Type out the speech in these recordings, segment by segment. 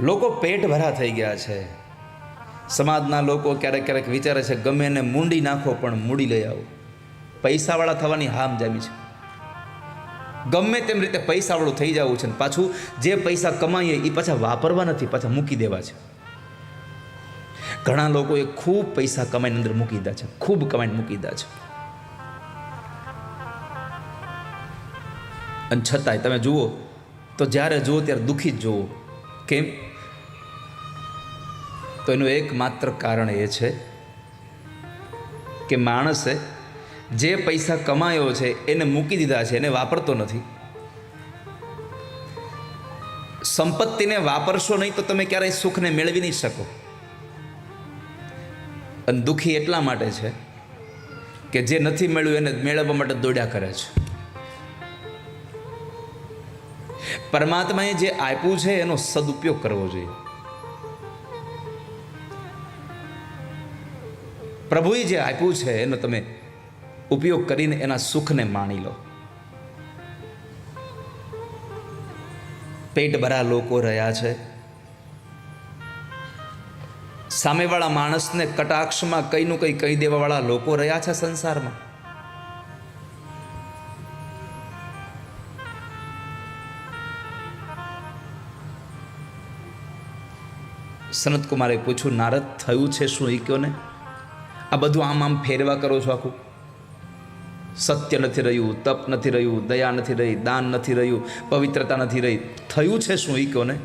લોકો પેટ ભરા થઈ ગયા છે. સમાજના લોકો ક્યારેક ક્યારેક વિચારે છે, ગમે એને મૂંડી નાખો પણ મૂડી લઈ આવો. પૈસાવાળા થવાની હામ જામી છે. ગમે તેમ રીતે પૈસાવાળું થઈ જવું છે ને પાછું જે પૈસા કમાઈએ એ પાછા વાપરવા નથી, પાછા મૂકી દેવા છે. ઘણા લોકોએ ખૂબ પૈસા કમાઈને અંદર મૂકી દીધા છે, ખૂબ કમાઈને મૂકી દીધા છે. અને છતાંય તમે જુઓ, તો જ્યારે જુઓ ત્યારે દુઃખી જ જુઓ. કેમ? તો એનું એકમાત્ર કારણ એ છે કે માણસે જે પૈસા કમાયો છે એને મૂકી દીધા છે, એને વાપરતો નથી. સંપત્તિને વાપરશો નહીં તો તમે ક્યારેય સુખને મેળવી નહીં શકો. અને દુઃખી એટલા માટે છે કે જે નથી મેળવ્યું એને મેળવવા માટે દોડ્યા કરે છે. પરમાત્માએ જે આપ્યું છે, એનો સદુપયોગ કરવો જોઈએ. પ્રભુએ જે આપ્યું છે, એનો તમે ઉપયોગ કરીને એના સુખને માણી લો. પેટ ભરા લોકો રહ્યા છે. સામેવાળા માણસને કટાક્ષમાં કંઈનું કંઈ કહી દેવાવાળા લોકો રહ્યા છે સંસારમાં. સનત કુમારે પૂછ્યું, નારદ, થયું છે શું એ કયો ને આ બધું આમ આમ ફેરવા કરો છો આખું. સત્ય નથી રહ્યું, તપ નથી રહ્યું, દયા નથી રહી, દાન નથી રહ્યું, પવિત્રતા નથી રહી. થયું છે શું એ કહો ને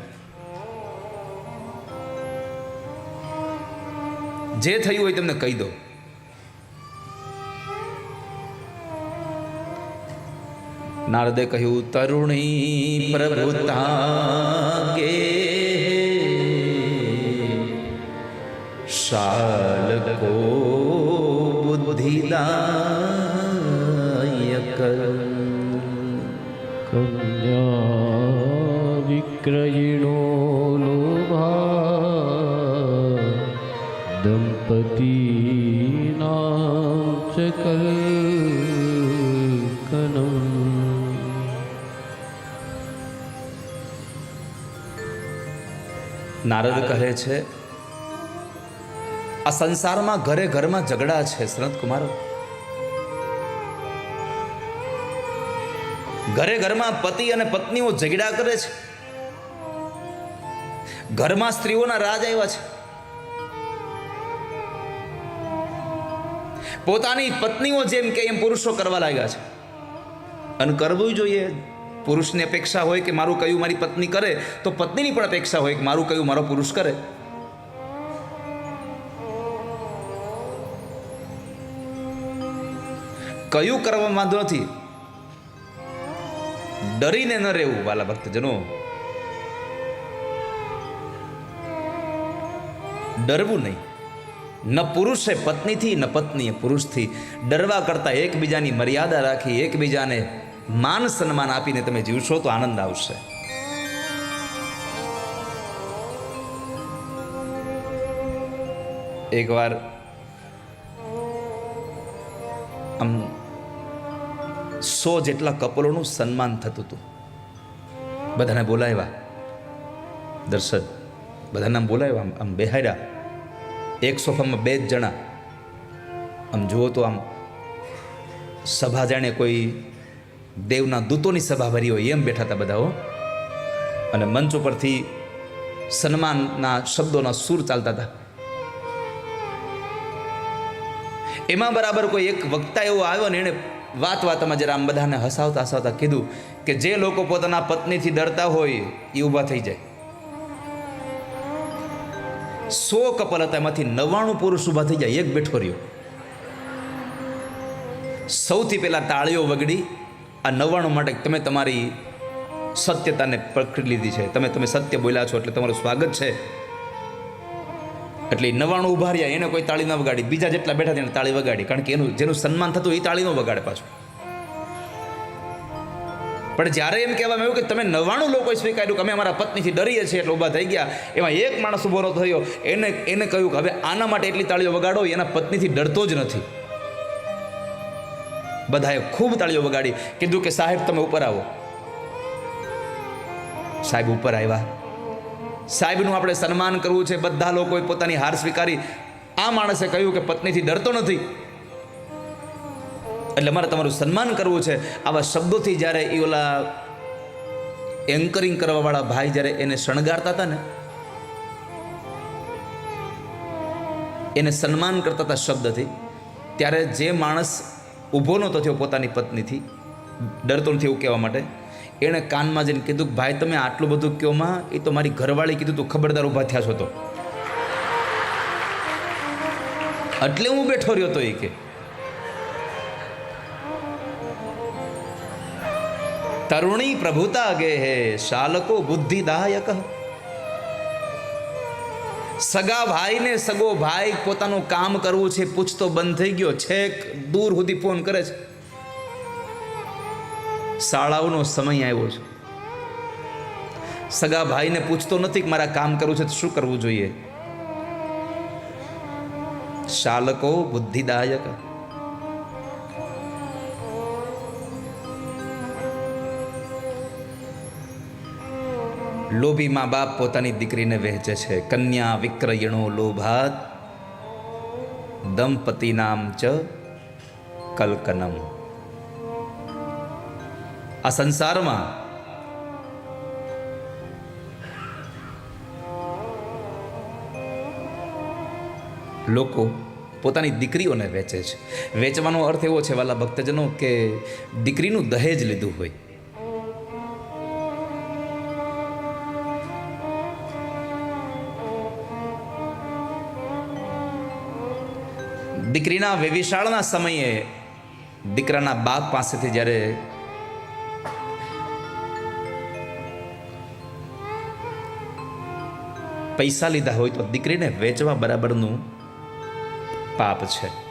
જે થયું હોય તમને કહી દો. નારદે કહ્યું, તરુણી પ્રભુતા ગે શાલકો બુદ્ધિદાયક કન્યા વિક્રયણો લોભા દંપતીનામ ચ કલ્કનમ નારદ કહે છે આ સંસારમાં ઘરે ઘરમાં ઝઘડા છે સનત કુમારો. ઘરે ઘરમાં પતિ અને પત્નીઓ ઝઘડા કરે છે. ઘરમાં સ્ત્રીઓના રાજ આવ્યા છે. પોતાની પત્નીઓ જેમ કે એમ પુરુષો કરવા લાગ્યા છે. અને કરવું જોઈએ. પુરુષની અપેક્ષા હોય કે મારું કયું મારી પત્ની કરે, તો પત્નીની પણ અપેક્ષા હોય કે મારું કયું મારો પુરુષ કરે. કયું કરવામાં વાંધો નથી. ડરીને ન રહેવું, વાલા ભક્તજનો. ડરવું નહીં. ન પુરુષે પત્નીથી, ન પત્નીએ પુરુષથી. ડરવા કરતાં એકબીજાની મર્યાદા રાખી, એકબીજાને માન સન્માન આપીને તમે જીવશો તો આનંદ આવશે. એકવાર આમ સો જેટલા કપલોનું સન્માન થતું હતું. બધાને બોલાવ્યા. દર્શન બધાને આમ બોલાવ્યા, આમ બેહાડ્યા. એક સોફામાં બે જ જણા. આમ જુઓ તો આમ સભા જાણે કોઈ દેવના દૂતોની સભા ભરી હોય એમ બેઠા હતા બધાઓ અને મંચ ઉપરથી સન્માનના શબ્દોના સૂર ચાલતા હતા. એમાં બરાબર કોઈ એક વક્તા એવો આવ્યો ને એણે વાત વાતમાં જરા આમ બધાને હસાવતા હસાવતા કીધું કે જે લોકો પોતાના પત્નીથી ડરતા હોય એ ઊભા થઈ જાય. સો કપલ હતા એમાંથી નવ્વાણું પુરુષ ઊભા થઈ જાય, એક બેઠો રહ્યો. સૌથી પહેલાં તાળીઓ વગડી આ નવ્વાણું માટે તમે તમારી સત્યતાને પકડી લીધી છે. તમે તમે સત્ય બોલ્યા છો એટલે તમારું સ્વાગત છે. એટલે નવાણું ઊભા રહ્યા એને કોઈ તાળી ન વગાડી. બીજા જેટલા બેઠા તેને તાળી વગાડી. કારણ કે એનું, જેનું સન્માન થતું એ તાળી ન વગાડે પાછું. પણ જ્યારે એમ કહેવામાં આવ્યું કે તમે નવાણું લોકોએ સ્વીકાર્યું કે અમે અમારા પત્નીથી ડરીએ છીએ એટલે ઊભા થઈ ગયા, એમાં એક માણસ ઊભો થયો. એને એને કહ્યું કે હવે આના માટે એટલી તાળીઓ વગાડો, એના પત્નીથી ડરતો જ નથી. બધાએ ખૂબ તાળીઓ વગાડી. કીધું કે સાહેબ, તમે ઉપર આવો. સાહેબ, ઉપર આવ્યા. સાહેબનું આપણે સન્માન કરવું છે. બધા લોકોએ પોતાની હાર સ્વીકારી. આ માણસે કહ્યું કે પત્નીથી ડરતો નથી. એટલે મારે તમારું સન્માન કરવું છે. આવા શબ્દોથી જ્યારે એ ઓલા એન્કરિંગ કરવાવાળા ભાઈ જ્યારે એને શણગારતા હતા ને, એને સન્માન કરતા હતા શબ્દથી, ત્યારે જે માણસ ઊભો નહોતો થયો પોતાની પત્નીથી, ડરતો નથી એવું કહેવા માટે એણે કાનમાં જઈને કીધું કે, ભાઈ, તમે આટલું બધું કયોમાં એ તો મારી ઘરવાળી કીધું તું, ખબરદાર ઊભા થયા છો તો. એટલે હું બેઠો રહ્યો તો એ કે, તરુણી પ્રભુતા ગે હે, શાલકો બુદ્ધિદાયક. સગા ભાઈને સગો ભાઈ પોતાનું કામ કરવું છે, પૂછતો બંધ થઈ ગયો, છેક દૂર સુધી ફોન કરે છે. શાળાઓનો સમય આવ્યો છે. સગા ભાઈને પૂછતો નથી કે મારા કામ કરવું છે તો શું કરવું જોઈએ? શાલકો બુદ્ધિદાયક. લોભી મા બાપ પોતાની દીકરીને વહેંચે છે. કન્યા વિક્રયણો લોભાત. દંપતિ નામ ચ કલ્કનમ આ સંસારમાં. લોકો પોતાની દીકરીઓને વેચે છે. વેચવાનો અર્થ એવો છે વાલા ભક્તજનો કે દીકરીનું દહેજ લીધું હોય. દીકરીના વેવિશાળના સમયે દીકરાના બાપ પાસેથી જ્યારે પૈસા લીધા હોય તો દીકરીને વેચવા બરાબરનું પાપ છે.